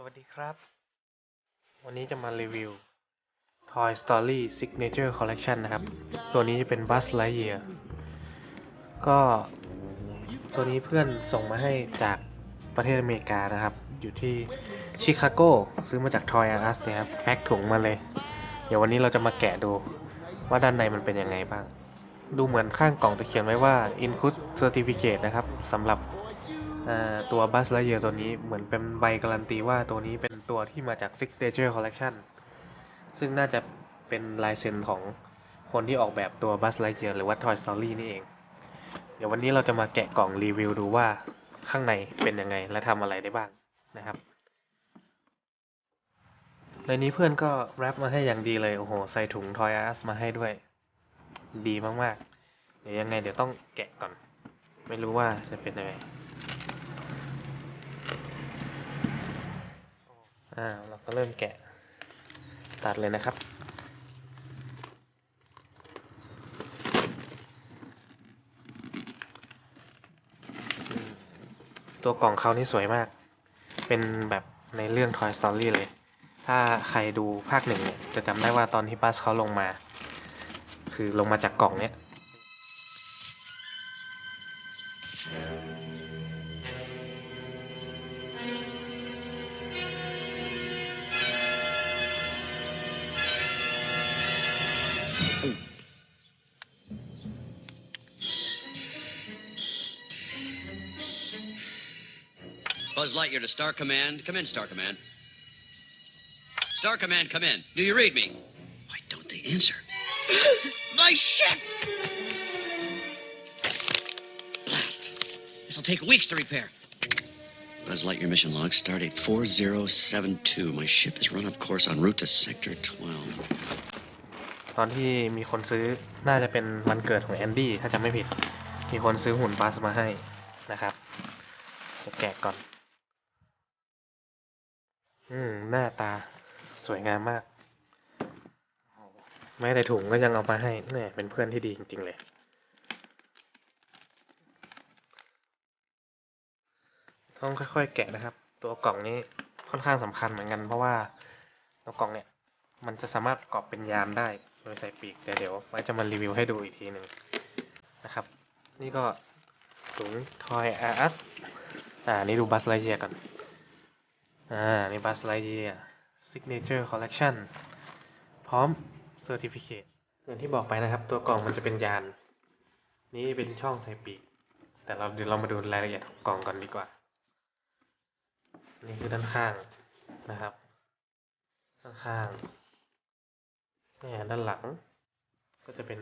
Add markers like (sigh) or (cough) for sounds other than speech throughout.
สวัสดีครับ วันนี้จะมารีวิว Toy Story Signature Collection นะครับ ตัวนี้จะเป็น Buzz Lightyear ก็ตัวนี้เพื่อนส่งมาให้จากประเทศอเมริกานะครับ อยู่ที่ชิคาโกซื้อมาจาก Toy R Us นี่ยครับแพ็คถุงมาเลย เดี๋ยววันนี้เราจะมาแกะดูว่าด้านในมันเป็นยังไงบ้าง ดูเหมือนข้างกล่องจะเขียนไว้ว่า Include Certificate นะครับสำหรับ ตัวบัสไลเยอร์ตัวนี้เหมือนเป็นใบการันตีว่าตัวนี้เป็นตัวที่มาจาก Signature Collection ซึ่งน่าจะเป็นลายเซ็นของคนที่ออกแบบตัวบัสไลเยอร์หรือว่า Toy Story นี่เอง เดี๋ยววันนี้เราจะมาแกะกล่องรีวิวดูว่าข้างในเป็นยังไงและทำอะไรได้บ้างนะครับ ในนี้เพื่อนก็แรปมาให้อย่างดีเลย โอ้โห ใส่ถุง Toy R Us มาให้ด้วย ดีมากๆ เดี๋ยวยังไงเดี๋ยวต้องแกะก่อน ไม่รู้ว่าจะเป็นยังไง อ่าเราก็เริ่มแกะตัดเลยนะครับ ตัวกล่องเขานี่สวยมาก เป็นแบบในเรื่อง Toy Story เลย ถ้าใครดูภาคหนึ่งเนี่ยจะจำได้ว่าตอนที่บัสเขาลงมา คือลงมาจากกล่องเนี้ย Star Command. Come in, Star Command. Star Command, come in. Do you read me? Why don't they answer? (gasps) My ship! Blast. This'll take weeks to repair. Buzz Lightyear mission log, stardate 4072. My ship is run off course en route to Sector 12. ตอนที่มีคนซื้อน่าจะเป็นวันเกิดของแอนดี้ถ้าจำไม่ผิด มีคนซื้อหุ่นบัสมาให้นะครับเดี๋ยวแกะก่อน อืม หน้าตาสวยงามมากแม้แต่ถุงก็ยังเอามาให้เนี่ยเป็นเพื่อนที่ดีจริง ๆ เลย ต้องค่อย ๆ แกะนะครับ ตัวกล่องนี้ค่อนข้างสำคัญเหมือนกัน เพราะว่าตัวกล่องเนี่ย มันจะสามารถประกอบเป็นยานได้โดยใส่ปีกแต่เดี๋ยวไว้จะมารีวิวให้ดูอีกทีหนึ่งนะครับ นี่ก็ถุง Toy R Us อ่า นี่ดูบัสไลเยียก่อน อ่านี่บัสไลเยีย Signature Collection พร้อม Certificate อย่างที่บอกไปนะครับ ตัวกล่องมันจะเป็นยาน นี่เป็นช่องใส่ปีก แต่เราเดี๋ยวเรามาดูรายละเอียดของกล่องก่อนดีกว่า นี่คือด้านข้างนะครับ ด้านข้างเนี่ยด้านหลัง ก็จะเป็น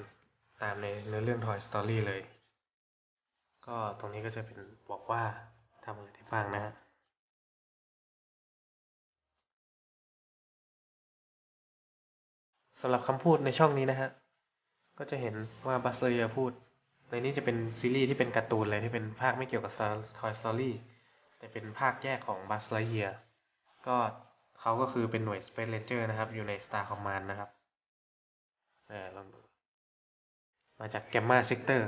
ตามในเนื้อเรื่อง Toy Story เลย ก็ตรงนี้ก็จะเป็นบอกว่าทำอะไรได้บ้างนะฮะำหรับคำพูดในช่องนี้นะฮะ ก็จะเห็นว่าบัสเซอร์พูด ในนี้จะเป็นซีรีส์ที่เป็นการ์ตูนเลยที่เป็นภาคไม่เกี่ยวกับ Toy Story แต่เป็นภาคแยกของ Buzz Lightyear ก็เขาก็คือเป็นหน่วย Space Ranger นะครับ อยู่ใน Star Command นะครับเออลองดูมาจาก Gamma Sector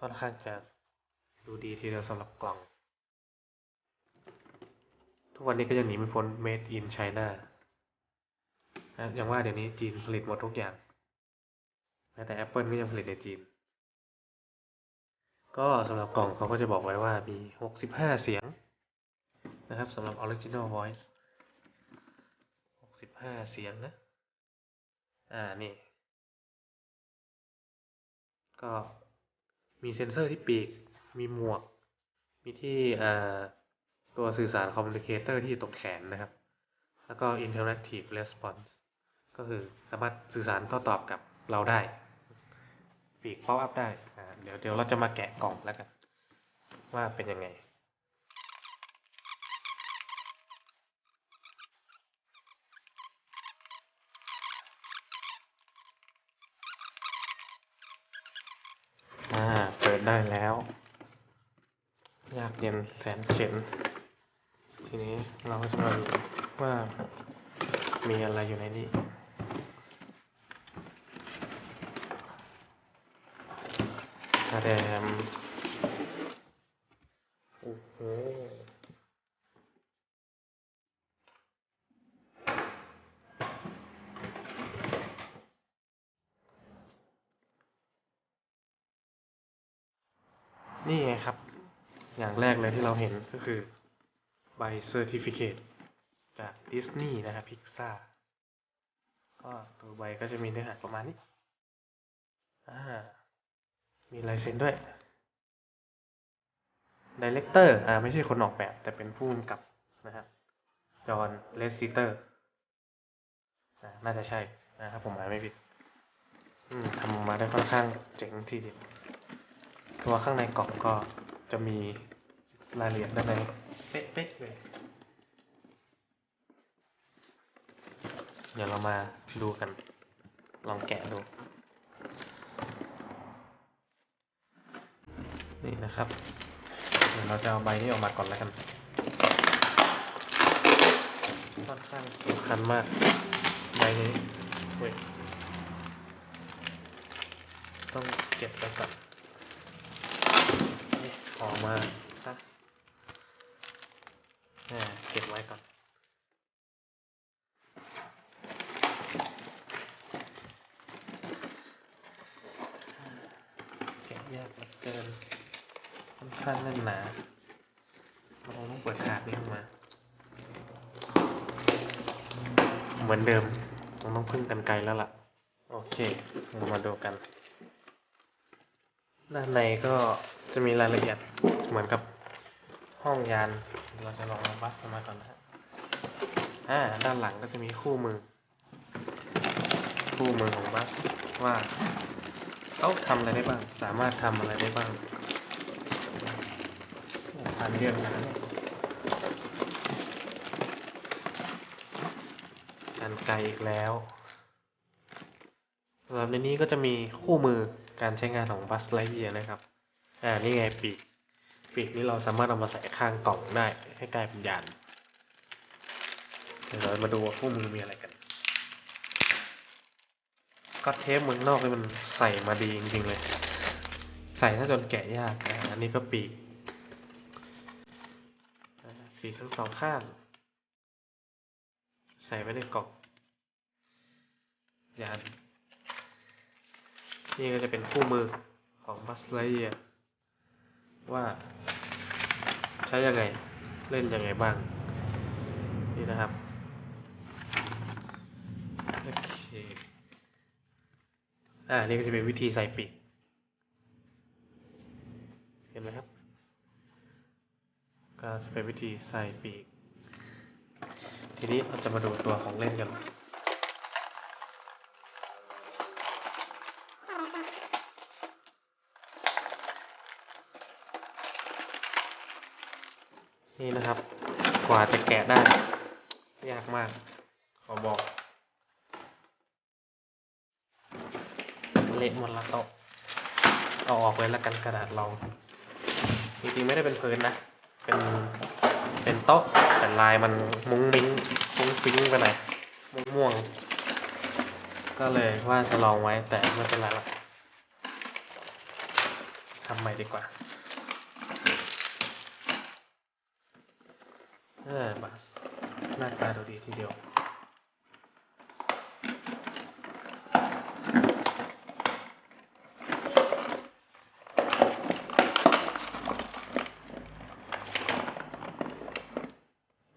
ค่อนข้างจะดูดีทีเดียวสำหรับกล่อง ทุกวันนี้ก็ยังหนีไม่พ้น Made in China นะอย่างว่าเดี๋ยวนี้จีนผลิตหมดทุกอย่างแม้แต่ Apple ก็ยังผลิตในจีน ก็สำหรับกล่องเขาก็จะบอกไว้ว่ามี 65 เสียงนะครับสำหรับ Original Voice 65 เสียงนะ อ่า นี่ ก็มีเซ็นเซอร์ที่ปีก มีหมวก มีที่อ่า ตัวสื่อสารคอมมูนิเคเตอร์ที่อยู่ตรงแขนนะครับ แล้วก็ Interactive Response ก็คือสามารถสื่อสารโต้ตอบกับเราได้ ปีก pop up ได้ เดี๋ยวเดี๋ยวเราจะมาแกะกล่องแล้วกัน ว่าเป็นยังไงอ่าเปิดได้แล้ว ยากเย็นแสนเข็น ทีนี้เราก็จะมาดูว่ามีอะไรอยู่ในนี้แดมโอ้โหนี่ไงครับ อย่างแรกเลยที่เราเห็นก็คือ เซอร์ติฟิเคตจากดิสนีย์นะครับพิกซ่าก็ตัวใบก็จะมีเนื้อหาประมาณนี้อ่ามีลายเซ็นด้วยดีเลกเตอร์อ่าไม่ใช่คนออกแบบ แต่เป็นผู้กำกับนะครับจอห์นเลสซิเตอร์น่าจะใช่นะครับผมอ่านไม่ผิดทำออกมาได้ค่อนข้างเจ๋งทีเดียวตัวข้างในกล่องก็จะมีรายละเอียดด้านในเป๊ะๆเลย เดี๋ยวเรามาดูกัน ลองแกะดู นี่นะครับ เดี๋ยวเราจะเอาใบนี้ออกมาก่อนแล้วกัน ค่อนข้างสำคัญมาก ใบนี้เว้ยต้องเก็บไปก่อนนี่ออกมาซะแหม่เก็บไว้ก่อน แกะยากเหลือเกิน ค่อนข้างแน่นหนาเราต้องเปิดถาดนี้ออกมา เหมือนเดิมเราต้องพึ่งกันไกลแล้วล่ะ โอเคเรามาดูกัน ด้านในก็จะมีรายละเอียดเหมือนกับห้องยาน เราจะลองเอาบัสมาก่อนนะฮะอ่า ด้านหลังก็จะมีคู่มือ คู่มือของบัสว่าเขาทำอะไรได้บ้าง สามารถทำอะไรได้บ้างผ่านเรื่องนะเนี่ยการไกลอีกแล้วสำหรับในนี้ก็จะมีคู่มือการใช้งานของบัสไลเยียนะครับ อ่า นี่ไงปีก ปีกนี้เราสามารถเอามาใส่ข้างกล่องได้ให้กลายเป็นยาน เดี๋ยวเรามาดูว่าคู่มือมีอะไรกัน ก็เทปเมืองนอกนี่มันใส่มาดีจริงๆเลย ใส่ถ้าจนแกะยากอันนี้ก็ปีก ปีกทั้งสองข้าง ใส่ไว้ในกล่องยานนี่ก็จะเป็นคู่มือของบัสไลเยว่า ใช้ยังไงเล่นยังไงบ้าง นี่นะครับ โอเค อ่า นี่ก็จะเป็นวิธีใส่ปีก เห็นไหมครับ ก็จะเป็นวิธีใส่ปีก ทีนี้เราจะมาดูตัวของเล่นกันนี่นะครับ กว่าจะแกะได้ ยากมาก ขอบอก เละหมดละโต๊ะเอาออกเลยละกันกระดาษรอง จริงๆไม่ได้เป็นพื้นนะ เป็นเป็นโต๊ะแต่ลายมันมุ้งมิ้งมุ้งฟิ้งไปหน่อยม่วงม่วง ก็เลยว่าจะลองไว้แต่ไม่เป็นไรละทำใหม่ดีกว่าเออบัสหน้าตาดูดีทีเดียว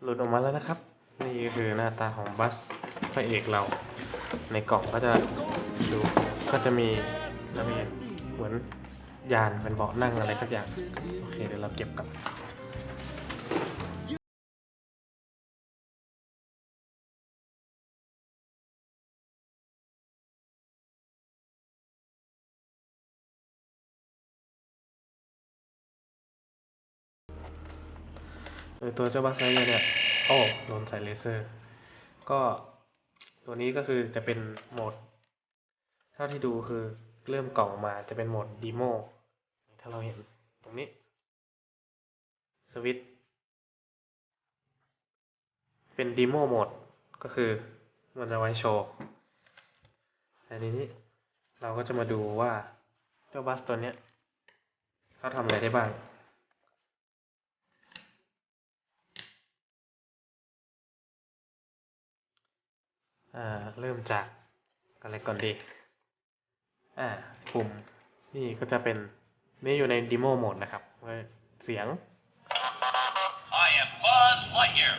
ลุดออกมาแล้วนะครับ นี่คือหน้าตาของบัสพระเอกเรา ในกล่องก็จะดูก็จะมีระเบียงเหมือนยานเป็นเบาะนั่งอะไรสักอย่าง โอเคเดี๋ยวเราเก็บกับ ตัวเจ้าบัสไซเยอร์เนี่ยโอ้โดนใส่เลเซอร์ ก็ตัวนี้ก็คือจะเป็นโหมด เท่าที่ดูคือเริ่มกล่องมาจะเป็นโหมดดีโมถ้าเราเห็นตรงนี้ สวิตเป็นดีโมโหมดก็คือมันจะไว้โชว์แต่ทีนี้เราก็จะมาดูว่าเจ้าบัสตัวเนี้ยเขาทำอะไรได้บ้าง อ่าเริ่มจากอะไรก่อนดี อ่าปุ่มนี่ก็จะเป็นนี่อยู่ในดิโมโหมดนะครับเว้ยเสียง I am Buzz Lightyear.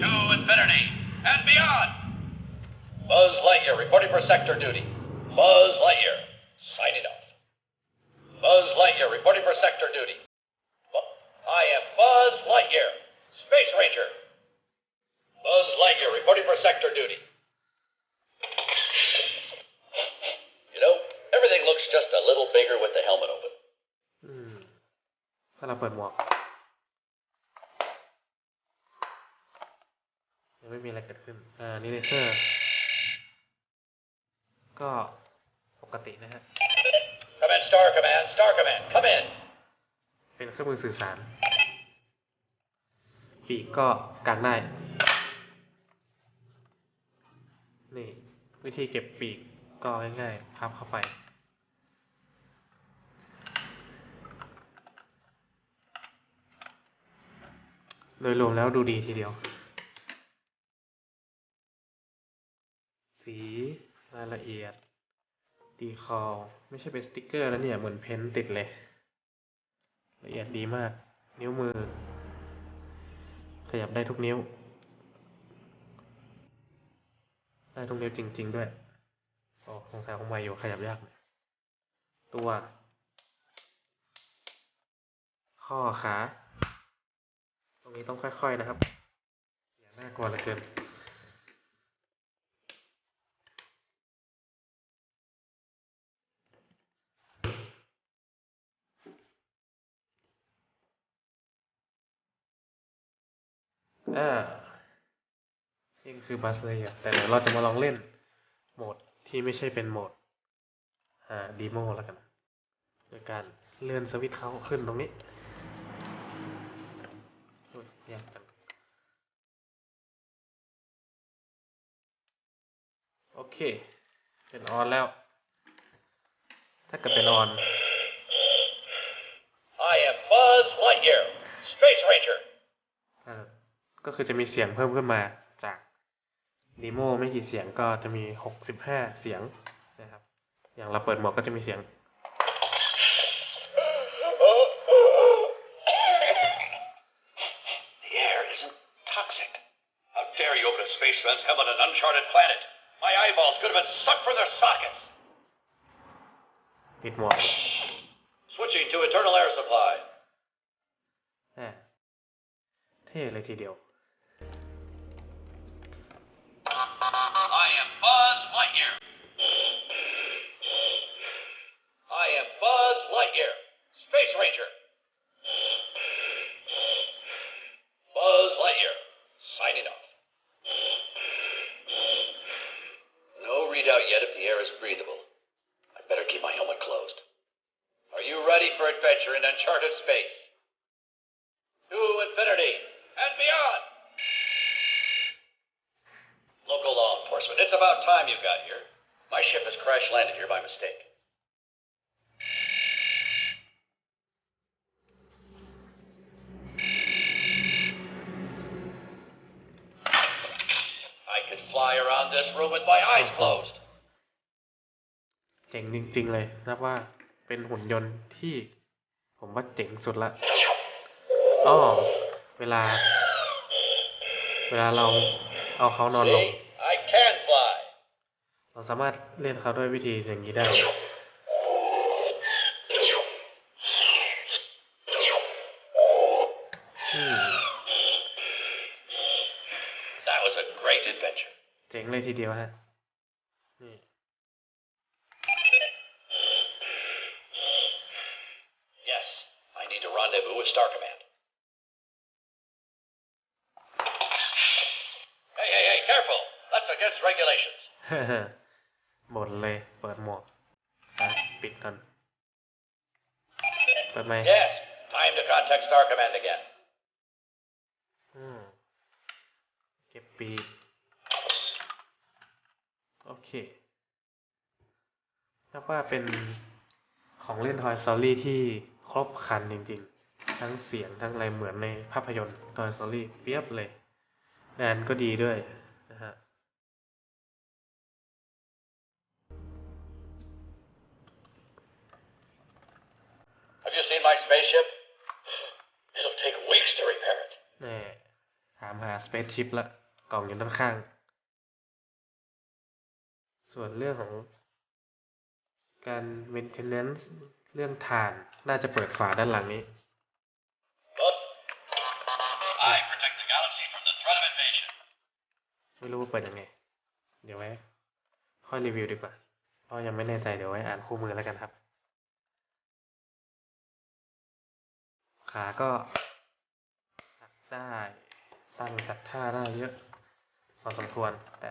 To infinity and beyond. Buzz Lightyear reporting for sector duty. Buzz Lightyear signing off. Buzz Lightyear reporting for sector duty. Bu- I am Buzz Lightyear, Space Ranger. Buzz Lightyear reporting for sector duty. You know, everything looks just a little bigger with the helmet open. อืมถ้าเราเปิดหมวกยังไม่มีอะไรเกิดขึ้น อ่านี่เลเซอร์ ก็ปกตินะฮะ Come in, Star Command. Star Command, come in. เป็นเครื่องมือสื่อสาร ปีกก็กางได้ วิธีเก็บปีกก็ง่ายๆพับเข้าไป โดยรวมแล้วดูดีทีเดียว สีรายละเอียด ดีคอลไม่ใช่เป็นสติกเกอร์แล้วเนี่ย เหมือนเพ้นท์ติดเลย ละเอียดดีมาก นิ้วมือ ขยับได้ทุกนิ้ว ได้ทุกนิ้วจริง ๆ ด้วยโอ้สงสัยของไวอยู่ขยับยากหน่อยตัว ข้อขา ตรงนี้ต้องค่อย ๆ นะครับ อย่าน่ากลัวเลือเกินอ่า คือบัสเลยอะแต่เดี๋ยวเราจะมาลองเล่นโหมดที่ไม่ใช่เป็นโหมดอ่าดีโมแล้วกันโดยการเลื่อนสวิตช์เขาขึ้นตรงนี้โอ้ยแยกกันโอเค เป็นออนแล้ว ถ้าเกิดเป็นออน I am Buzz Lightyear, Space Ranger. อ่าก็คือจะมีเสียงเพิ่มขึ้นมาจาก ดีโมไม่กี่เสียงก็จะมีหกสิบห้าเสียงนะครับ อย่างเราเปิดหมวกก็จะมีเสียง The air isn't toxic. How dare you open a spaceman's helmet on an uncharted planet? My eyeballs could have been sucked from their sockets. ปิดหมวก Switching to internal air supply. อ่าเท่เลยทีเดียว เจ๋งจริง ๆ เลยนับว่าเป็นหุ่นยนต์ที่ผมว่าเจ๋งสุดละอ้อเวลา เวลาเราเอาเขานอนลง See, I can fly. เราสามารถเล่นเขาด้วยวิธีอย่างนี้ได้อืม That was a great adventure. เจ๋งเลยทีเดียวฮะ นี่ Yes, I need to rendezvous with Star Command. Hey, hey, hey, careful! That's against regulations. หมดเลย เปิดหมวกอะปิดกันเปิดไหมค์ Yes, time to contact Star Command again. อืมเก็บปีกโอเคนับว่าเป็นของเล่น Toy Story ที่ครบครันจริง ๆ ทั้งเสียงทั้งอะไรเหมือนในภาพยนตร์ Toy Story เปียบเลยงานก็ดีด้วย แน่ถามหา Space Ship ละกล่องอยู่ด้านข้าง ส่วนเรื่องของการ maintenance เรื่องฐานน่าจะเปิดฝาด้านหลังนี้ But I protect the galaxy from the threat of invasion. ไม่รู้ว่าเปิดยังไง เดี๋ยวไว้ค่อยรีวิวดีกว่า เพราะยังไม่แน่ใจเดี๋ยวไว้อ่านคู่มือแล้วกันครับ ขาก็ตัด ได้ตั้งจัดท่าได้เยอะพอสมควร แต่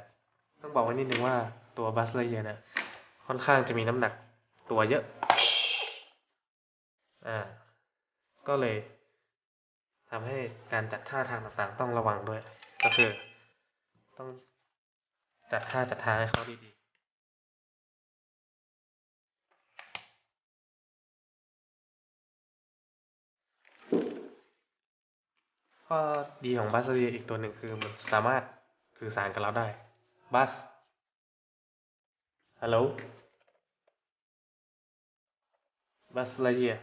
ต้องบอกไว้นิดนึงว่าตัวบัสเลเยอร์เนี่ยค่อนข้างจะมีน้ำหนักตัวเยอะ อ่า ก็เลยทำให้การจัดท่าทางต่างๆ ต้องระวังด้วย ก็คือ ต้องจัดท่าจัดทางให้เขาดีๆ ข้อดีของบัสเรียอีกตัวหนึ่งคือมันสามารถสื่อสารกับเราได้ บัส ฮัลโหล บัสเลเยอร์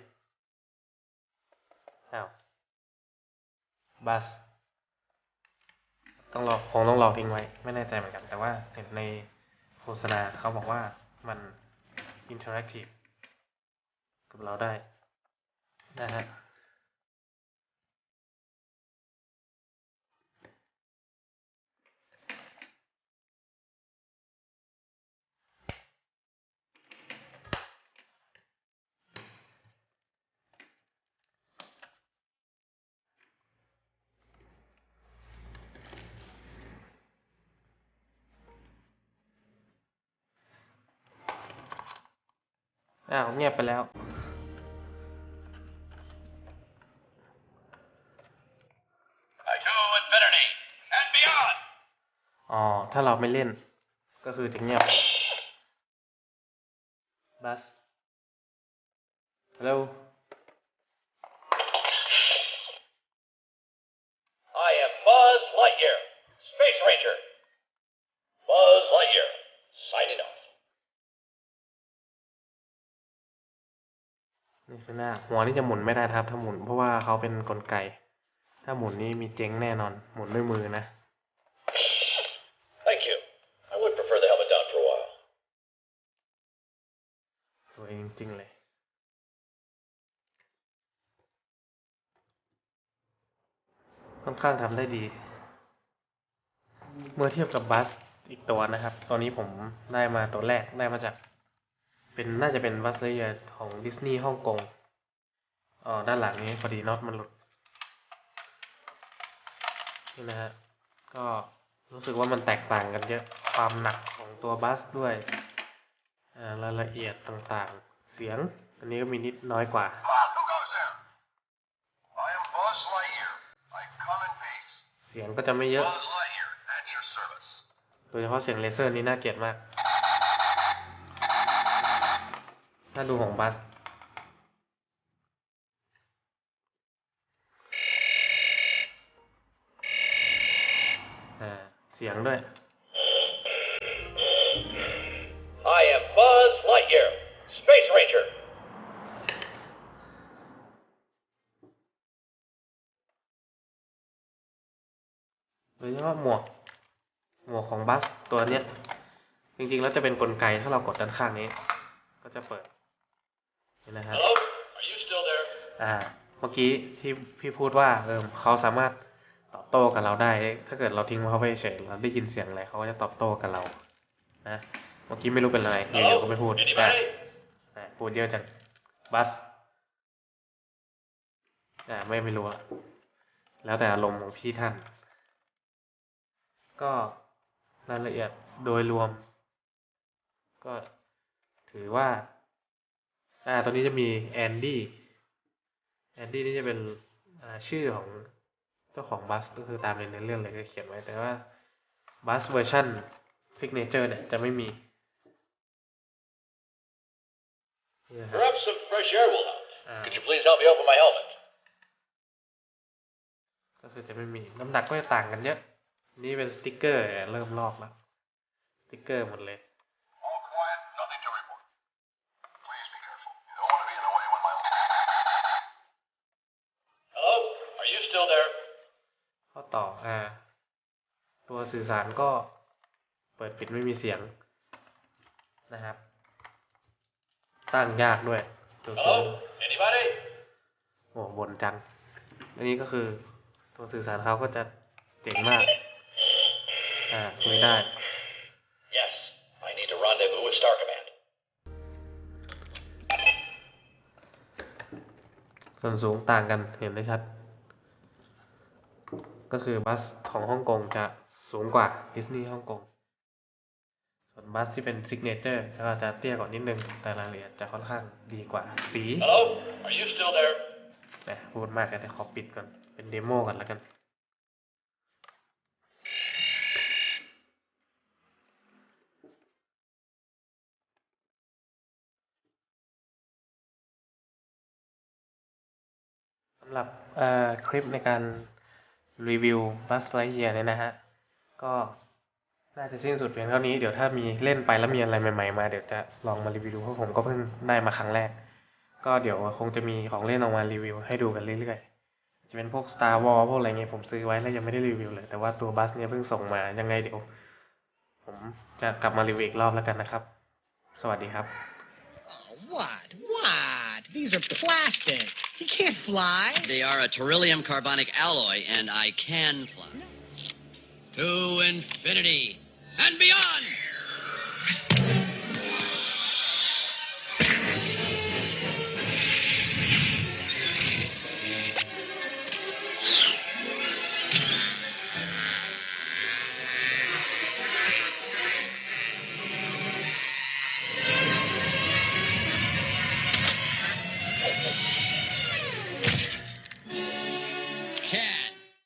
อ้าว บัส ต้องรอคงต้องรอทิ้งไว้ ไม่แน่ใจเหมือนกัน แต่ว่าเห็นในโฆษณาเขาบอกว่ามันอินเทอร์แอคทีฟกับเราได้นะฮะ อ้าวเงียบไปแล้ว To infinity and beyond. อ๋อ ถ้าเราไม่เล่น ก็คือจะเงียบ บัส ฮัลโหล นี่คือหน้าหัวนี่จะหมุนไม่ได้นะครับ ถ้าหมุน เพราะว่าเขาเป็นกลไก ถ้าหมุนนี่มีเจ๊งแน่นอน หมุนด้วยมือนะ Thank you. I would prefer the helmet down for a while. สวยจริงๆเลย ค่อนข้างทำได้ดี เมื่อเทียบกับบัสอีกตัวนะครับ ตอนนี้ผมได้มาตัวแรกได้มาจาก เป็นน่าจะเป็นบัสเลเยอร์ของดิสนีย์ฮ่องกงอ๋อด้านหลังนี้พอดีน็อตมันหลุดนี่นะฮะก็รู้สึกว่ามันแตกต่างกันเยอะความหนักของตัวบัสด้วยอ่ารายละเอียดต่างๆ เสียง อันนี้ก็มีนิดน้อยกว่าเสียงก็จะไม่เยอะ โดยเฉพาะเสียงเลเซอร์นี่น่าเกลียดมาก ถ้าดูของบัสอ่าเสียงด้วย I am Buzz Lightyear, Space Ranger. โดยเฉพาะหมวก หมวกของบัสตัวเนี้ย จริงๆ แล้วจะเป็นกลไกถ้าเรากดด้านข้างนี้ ก็จะเปิด นี่นะครับ Hello? Are you still there? อ่า เมื่อกี้ที่พี่พูดว่าเออเขาสามารถตอบโต้กับเราได้ ถ้าเกิดเราทิ้งเขาไปเฉยเราได้ยินเสียงอะไรเขาก็จะตอบโต้กับเรา นะ เมื่อกี้ไม่รู้เป็นอะไรอยู่ๆก็ไม่พูด Anybody? ได้อ่าพูดเยอะจัง บัส อ่า ไม่ไม่รู้อะแล้วแต่อารมณ์ของพี่ท่าน ก็รายละเอียดโดยรวม ก็ถือว่า อ่าตอนนี้จะมีแอนดี้แอนดี้นี่จะเป็นอ่าชื่อของเจ้าของบัสก็คือตามในเนื้อเรื่องเลยก็เขียนไว้แต่ว่าบัสเวอร์ชันซิกเนเจอร์เนี่ยจะไม่มีนี่นะครับ Perhaps some fresh air will help. Ah. Could you please help me open my helmet? ก็คือจะไม่มีน้ำหนักก็จะต่างกันเยอะ นี่เป็นสติกเกอร์เริ่มลอกแล้ว สติกเกอร์หมดเลย still there ก็ต่ออ่าตัวสื่อสารก็เปิดปิดไม่มีเสียงนะครับ ตั้งยากด้วยตัวสูงโอ้บนจัง อันนี้ก็คือตัวสื่อสารเขาก็จะเจ๋งมาก อ่าคุยได้ Yes I need a rendezvous with Star Command ส่วนสูงต่างกันเห็นได้ชัด ก็คือบัสของฮ่องกงจะสูงกว่าดิสนีย์ฮ่องกง ส่วนบัสที่เป็นซิกเนเจอร์ก็จะเตี้ยกว่านิดนึง แต่รายละเอียดจะค่อนข้างดีกว่า สี Hello? Are you still there? นะพูดมากกันแต่ขอปิดก่อน เป็นเดโมก่อนแล้วกัน สำหรับเอ่อคลิปในการ รีวิว Buzz Lightyear เนี่ยนะฮะ ก็น่าจะสิ้นสุดเพียงเท่านี้ เดี๋ยวถ้ามีเล่นไปแล้วมีอะไรใหม่ๆมา เดี๋ยวจะลองมารีวิวดูเพราะผมก็เพิ่งได้มาครั้งแรก ก็เดี๋ยวคงจะมีของเล่นออกมารีวิวให้ดูกันเรื่อยๆ จะเป็นพวก Star War พวกอะไรเงี้ยผมซื้อไว้แล้วยังไม่ได้รีวิวเลย แต่ว่าตัวบัสเนี่ยเพิ่งส่งมา ยังไงเดี๋ยว ผมจะกลับมารีวิวอีกรอบแล้วกันนะครับ สวัสดีครับ Oh, what? What? These are plastic. You can't fly. They are a beryllium carbonic alloy, and I can fly. To infinity and beyond!